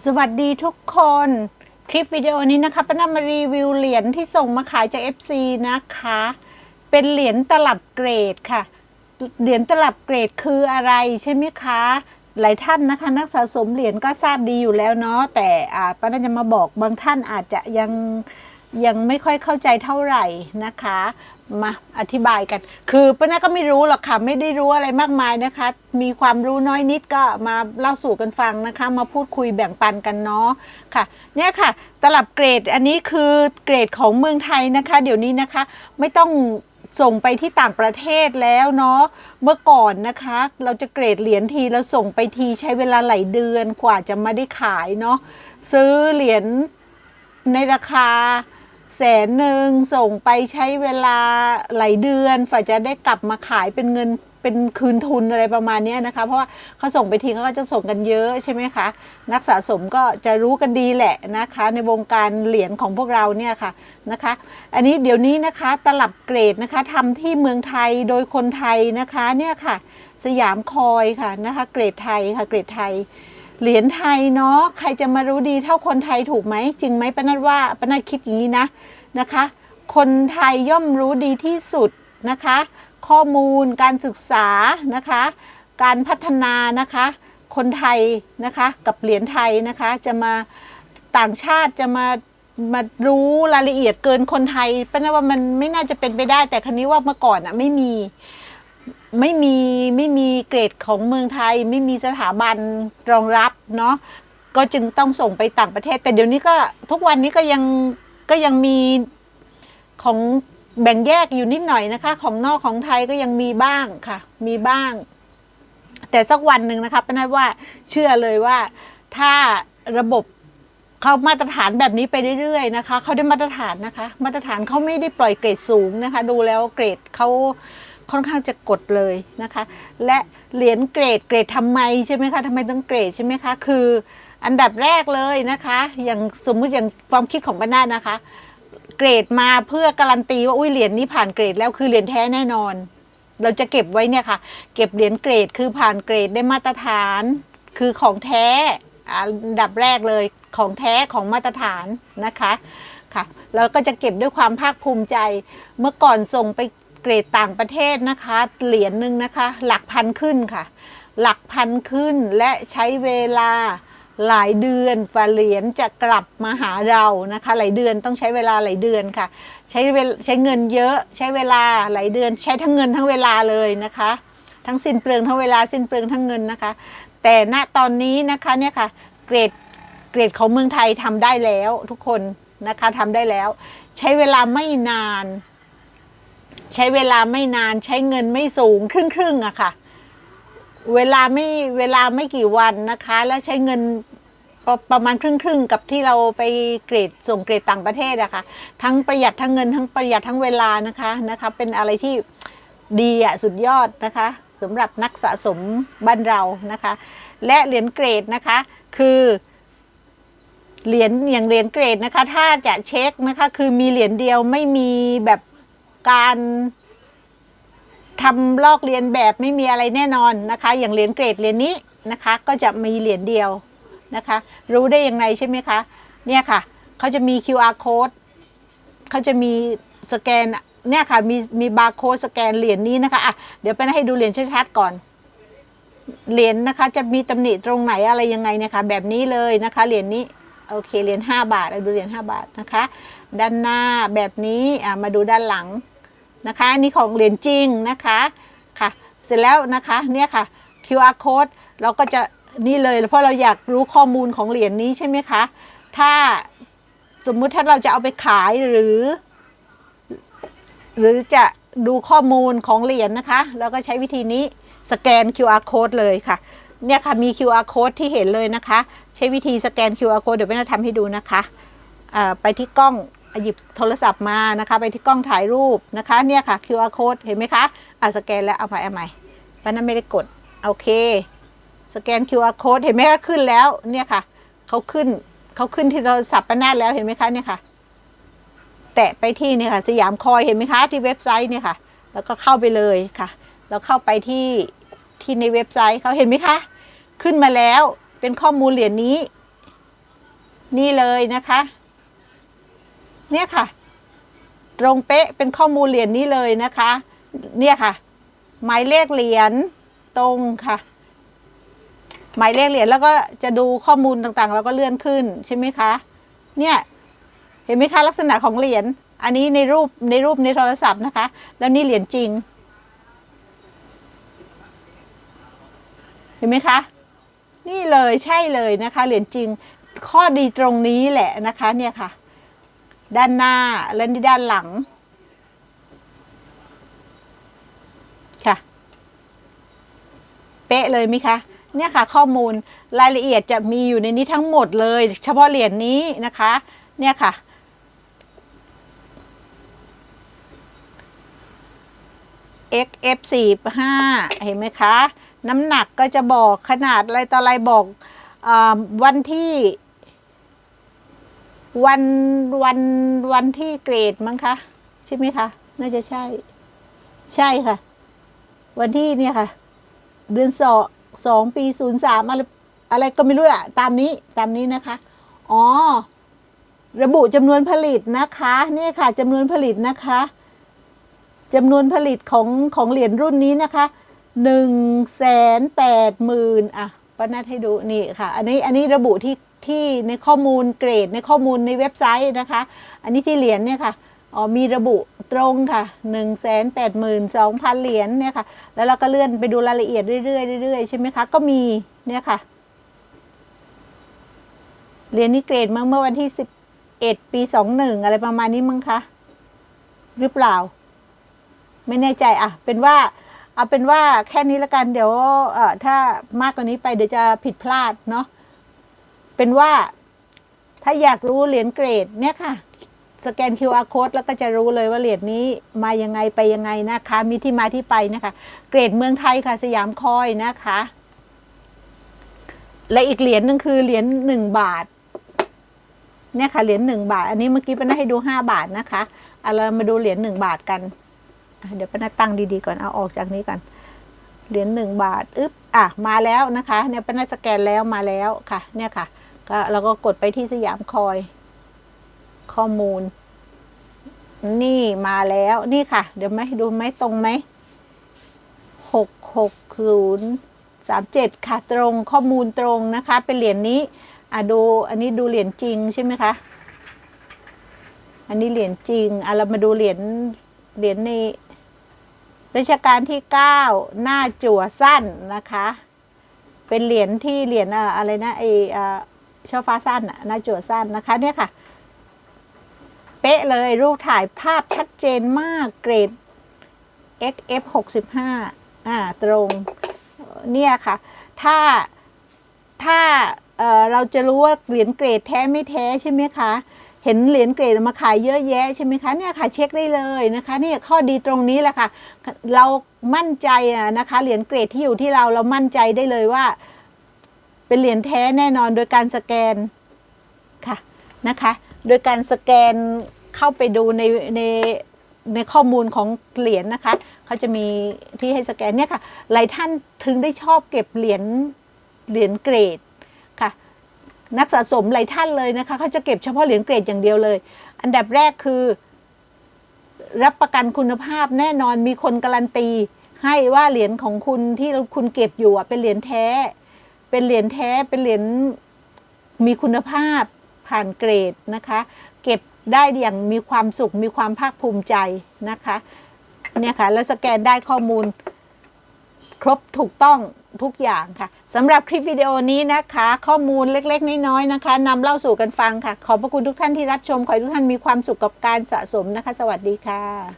สวัสดีทุกคน คลิปวิดีโอนี้นะคะป้านามารีวิวเหรียญที่ส่งมาขายจาก FC นะคะ เป็นเหรียญตลับเกรดค่ะ เหรียญตลับเกรดคืออะไรใช่ไหมคะ หลายท่านนะคะ นักสะสมเหรียญก็ทราบดีอยู่แล้วเนาะแต่อ่าป้านาจะมาบอกบางท่านอาจจะยังยังไม่ค่อยเข้าใจเท่าไหร่นะคะ มาอธิบายกัน คือป้านาก็ไม่รู้หรอกค่ะ ไม่ได้รู้อะไรมากมายนะคะ มีความรู้น้อยนิดก็มาเล่าสู่กันฟังนะคะ มาพูดคุยแบ่งปันกันเนาะค่ะ เนี่ยค่ะ ตลับเกรดอันนี้คือเกรดของเมืองไทยนะคะ เดี๋ยวนี้นะคะ ไม่ต้องส่งไปที่ต่างประเทศแล้วเนาะ เมื่อก่อนนะคะ เราจะเกรดเหรียญทีแล้วส่งไปทีใช้เวลาหลายเดือนกว่าจะม่ได้ขายเนาะ ซื้อเหรียญในราคา แสนหนึ่งส่งไปใช้เวลาหลายเดือนฝ่าจะได้กลับมาขายเป็นเงินเป็นคืนทุนอะไรประมาณนี้นะคะ เพราะว่าเขาส่งไปทีเขาก็จะส่งกันเยอะใช่ไหมคะ นักสะสมก็จะรู้กันดีแหละนะคะ ในวงการเหรียญของพวกเราเนี่ยค่ะนะคะ อันนี้เดี๋ยวนี้นะคะตลับเกรดนะคะทำที่เมืองไทยโดยคนไทยนะคะเนี่ยค่ะ สยามคอยค่ะนะคะ เกรดไทยค่ะเกรดไทย เหรียญไทยเนาะใครจะมารู้ดีเท่าคนไทยถูกไหมจริงไหมปานัดว่าปานัดคิดอย่างนี้นะนะคะ คนไทยย่อมรู้ดีที่สุดนะคะ ข้อมูลการศึกษานะคะ การพัฒนานะคะ คนไทยนะคะกับเหรียญไทยนะคะจะมาต่างชาติจะมามารู้รายละเอียดเกินคนไทยปานัดว่ามันไม่น่าจะเป็นไปได้แต่ครั้นี้ว่าเมื่อก่อนอะไม่มี ไม่มีไม่มีเกรดของเมืองไทย ไม่มีสถาบันรองรับเนาะก็จึงต้องส่งไปต่างประเทศ แต่เดี๋ยวนี้ก็ทุกวันนี้ก็ยังก็ยังมีของแบ่งแยกอยู่นิดหน่อยนะคะ ของนอกของไทยก็ยังมีบ้างค่ะ มีบ้าง แต่สักวันหนึ่งนะคะป้านัว่าเชื่อเลยว่าถ้าระบบเขามาตรฐานแบบนี้ไปเรื่อยๆนะคะเขาได้มาตรฐานนะคะ มาตรฐานเขาไม่ได้ปล่อยเกรดสูงนะคะ ดูแล้วเกรดเขา ค่อนข้างจะกดเลยนะคะ และเหรียญเกรดเกรดทำไมใช่ไหมคะทำไมต้องเกรดใช่ไหมคะคือ อันดับแรกเลยนะคะ อย่างสมมุติอย่างความคิดของป้านานะคะ เกรดมาเพื่อการันตีว่าอุ้ยเหรียญนี้ผ่านเกรดแล้วคือเหรียญแท้แน่นอน เราจะเก็บไว้เนี่ยค่ะ เก็บเหรียญเกรดคือผ่านเกรดได้มาตรฐาน คือของแท้อันดับแรกเลยของแท้ของมาตรฐานนะคะค่ะแล้วก็จะเก็บด้วยความภาคภูมิใจ เมื่อก่อนส่งไป เกรดต่างประเทศนะคะ เหรียญหนึ่งนะคะ หลักพันขึ้นค่ะ หลักพันขึ้นและใช้เวลาหลายเดือนฝ่าเหรียญจะกลับมาหาเรานะคะ หลายเดือนต้องใช้เวลาหลายเดือนค่ะ ใช้เวใช้เงินเยอะใช้เวลาหลายเดือน ใช้ทั้งเงินทั้งเวลาเลยนะคะ ทั้งสิ้นเปลืองทั้งเวลาสิ้นเปลืองทั้งเงินนะคะ แต่ณตอนนี้นะคะเนี่ยค่ะเกรดเกรดของเมืองไทยทำได้แล้วทุกคนนะคะทำได้แล้ว ใช้เวลาไม่นาน ใช้เวลาไม่นานใช้เงินไม่สูงครึ่งครึ่งอะค่ะ เวลาไม่เวลาไม่กี่วันนะคะ แล้วใช้เงินประประมาณครึ่งครึ่งกับที่เราไปเกรดส่งเกรดต่างประเทศอะค่ะ ทั้งประหยัดทั้งเงินทั้งประหยัดทั้งเวลานะคะนะคะ เป็นอะไรที่ดีอะสุดยอดนะคะสำหรับนักสะสมบ้านเรานะคะ และเหรียญเกรดนะคะ คือเหรียญอย่างเหรียญเกรดนะคะ ถ้าจะเช็คนะคะ คือมีเหรียญเดียวไม่มีแบบ การทำลอกเรียนแบบไม่มีอะไรแน่นอนนะคะ อย่างเหรียญเกรดเหรียญนี้นะคะ ก็จะมีเหรียญเดียวนะคะ รู้ได้ยังไงใช่ไหมคะเนี่ยค่ะเขาจะมี QR code เขาจะมีสแกนเนี่ยค่ะมีมีบาร์โค้ดสแกนเหรียญนี้นะคะอะเดี๋ยวไปให้ดูเหรียญชัดๆก่อนเหรียญนะคะ จะมีตำหนิตรงไหนอะไรยังไงเนี่ยค่ะแบบนี้เลยนะคะเหรียญนี้โอเคเหรียญ5บาทเอาดูเหรียญ5บาทนะคะ ด้านหน้าแบบนี้อะมาดูด้านหลัง นะคะอันนี้ของเหรียญจริงนะคะค่ะ เสร็จแล้วนะคะเนี่ยค่ะ QR code เราก็จะนี่เลยเพราะเราอยากรู้ข้อมูลของเหรียญนี้ใช่ไหมคะ ถ้าสมมุติถ้าเราจะเอาไปขายหรือ หรือจะดูข้อมูลของเหรียญนะคะแล้วก็ใช้วิธีนี้สแกน QR code เลยค่ะเนี่ยค่ะมี QR code ที่เห็นเลยนะคะ ใช้วิธีสแกน QR code เดี๋ยวไม่ทำให้ดูนะคะ ไปที่กล้อง หยิบโทรศัพท์มานะคะไปที่กล้องถ่ายรูปนะคะเนี่ยค่ะ QR code เห็นไหมคะอ่าสแกนแล้วเอาไปเอาใหม่ป้านั้นไม่ได้กดโอเค สแกน QR code เห็นไหมคะขึ้นแล้วเนี่ยค่ะเขาขึ้นเขาขึ้นที่โทรศัพท์ป้านาแล้วเห็นไหมคะเนี่ยค่ะ แตะไปที่เนี่ยค่ะ สยามคอยเห็นไหมคะที่เว็บไซต์เนี่ยค่ะ แล้วก็เข้าไปเลยค่ะแล้วเข้าไปที่ที่ในเว็บไซต์เขาเห็นไหมคะ ขึ้นมาแล้วเป็นข้อมูลเหรียญนี้ นี่เลยนะคะ เนี่ยค่ะ ตรงเป๊ะเป็นข้อมูลเหรียญนี้เลยนะคะ เนี่ยค่ะ หมายเลขเหรียญตรงค่ะ หมายเลขเหรียญแล้วก็จะดูข้อมูลต่างๆ แล้วก็เลื่อนขึ้นใช่ไหมคะ เนี่ยเห็นไหมคะลักษณะของเหรียญอันนี้ในรูปในรูปในโทรศัพท์นะคะ แล้วนี่เหรียญจริง เห็นไหมคะนี่เลยใช่เลยนะคะเหรียญจริงข้อดีตรงนี้แหละนะคะเนี่ยค่ะ ด้านหน้าและนี่ด้านหลัง ค่ะ เป๊ะเลยไหมคะเนี่ยค่ะ ข้อมูลรายละเอียดจะมีอยู่ในนี้ทั้งหมดเลย เฉพาะเหรียญนี้นะคะ เนี่ยค่ะ XF 4 5เห็นไหมคะ น้ำหนักก็จะบอกขนาดอะไรต่ออะไรบอกอวันที่ วันวันวันที่เกรดมั้งคะใช่ไหมคะ น่าจะใช่ ใช่ค่ะ วันที่เนี่ยค่ะ เดือนสองสองปีศูนย์สามอะไรอะไรก็ไม่รู้อะตามนี้ตามนี้นะคะ อ๋อ ระบุจำนวนผลิตนะคะนี่ค่ะจำนวนผลิตนะคะจำนวนผลิตของของเหรียญรุ่นนี้นะคะหนึ่งแสนแปดหมื่นอะป้านัดให้ดูนี่ค่ะ อันนี้อันนี้ระบุที่ ที่ในข้อมูลเกรดในข้อมูลในเว็บไซต์นะคะ อันนี้ที่เหรียญเนี่ยค่ะอ๋อมีระบุตรงค่ะ1นึ่งแสนแปดหมื่นสองพันเหรียญเนี่ยค่ะ แล้วเราก็เลื่อนไปดูรายละเอียดเรื่อยๆเรื่อยๆใช่ไหมคะ ก็มีเนี่ยค่ะ เหรียญนี้เกรดมาเมื่อวันที่สิบเอ็ดปีสองหนึ่งอะไรประมาณนี้มั้งคะหรือเปล่า ไม่แน่ใจอะ เป็นว่าเอาเป็นว่าแค่นี้ละกันเดี๋ยวถ้ามากกว่านี้ไปเดี๋ยวจะผิดพลาดเนาะ เป็นว่า ถ้าอยากรู้เหรียญเกรดเนี่ยค่ะ สแกน QR code แล้วก็จะรู้เลยว่าเหรียญนี้มายังไงไปยังไงนะคะ มีที่มาที่ไปนะคะ เกรดเมืองไทยค่ะ สยามคอยนะคะ และอีกเหรียญหนึ่งคือเหรียญหนึ่งบาทเนี่ยค่ะเหรียญหนึ่งบาท อันนี้เมื่อกี้ป้านาให้ดูห้าบาทนะคะเอาเรามาดูเหรียญหนึ่งบาทกัน เดี๋ยวป้านาตั้งดีๆก่อนเอาออกจากนี้ก่อนเหรียญหนึ่งบาทอึ๊บอะมาแล้วนะคะ เนี่ยป้านาสแกนแล้วมาแล้วค่ะ เนี่ยค่ะ ก็เราก็กดไปที่สยามคอย ข้อมูล นี่มาแล้วนี่ค่ะ เดี๋ยวไหมดูไหมตรงไหมหกหกศูนย์สามเจ็ดค่ะตรงข้อมูลตรงนะคะ เป็นเหรียญนี้อะดูอันนี้ดูเหรียญจริงใช่ไหมคะ อันนี้เหรียญจริงอะเรามาดูเหรียญเหรียญในรัชกาลที่เก้าหน้าจั่วสั้นนะคะ เป็นเหรียญที่เหรียญอะไรนะไออ ช่อฟ้าสั้นอะหน้าจั่วสั้นนะคะเนี่ยค่ะ เป๊ะเลยรูปถ่ายภาพชัดเจนมากเกรด XF 65อ่าตรงเนี่ยค่ะ ถ้าถ้าเอ่อเราจะรู้ว่าเหรียญเกรดแท้ไม่แท้ใช่ไหมคะ เห็นเหรียญเกรดมาขายเยอะแยะใช่ไหมคะเนี่ยค่ะเช็คได้เลยนะคะนี่ข้อดีตรงนี้แหละค่ะ เรามั่นใจอะนะคะเหรียญเกรดที่อยู่ที่เราเรามั่นใจได้เลยว่า เป็นเหรียญแท้แน่นอนโดยการสแกนค่ะนะคะ โดยการสแกนเข้าไปดูในในในข้อมูลของเหรียญนะคะเขาจะมีที่ให้สแกนเนี่ยค่ะหลายท่านถึงได้ชอบเก็บเหรียญเหรียญเกรดค่ะ นักสะสมหลายท่านเลยนะคะเขาจะเก็บเฉพาะเหรียญเกรดอย่างเดียวเลย อันดับแรกคือ รับประกันคุณภาพแน่นอนมีคนการันตี ให้ว่าเหรียญของคุณที่คุณเก็บอยู่เป็นเหรียญแท้ เป็นเหรียญแท้เป็นเหรียญมีคุณภาพผ่านเกรดนะคะ เก็บได้อย่างมีความสุขมีความภาคภูมิใจนะคะเนี่ยค่ะแล้วสแกนได้ข้อมูลครบถูกต้องทุกอย่างค่ะสำหรับคลิปวิดีโอนี้นะคะ ข้อมูลเล็กๆ น้อยๆนะคะนำเล่าสู่กันฟังค่ะ ขอบพระคุณทุกท่านที่รับชม ขอให้ทุกท่านมีความสุขกับการสะสมนะคะ สวัสดีค่ะ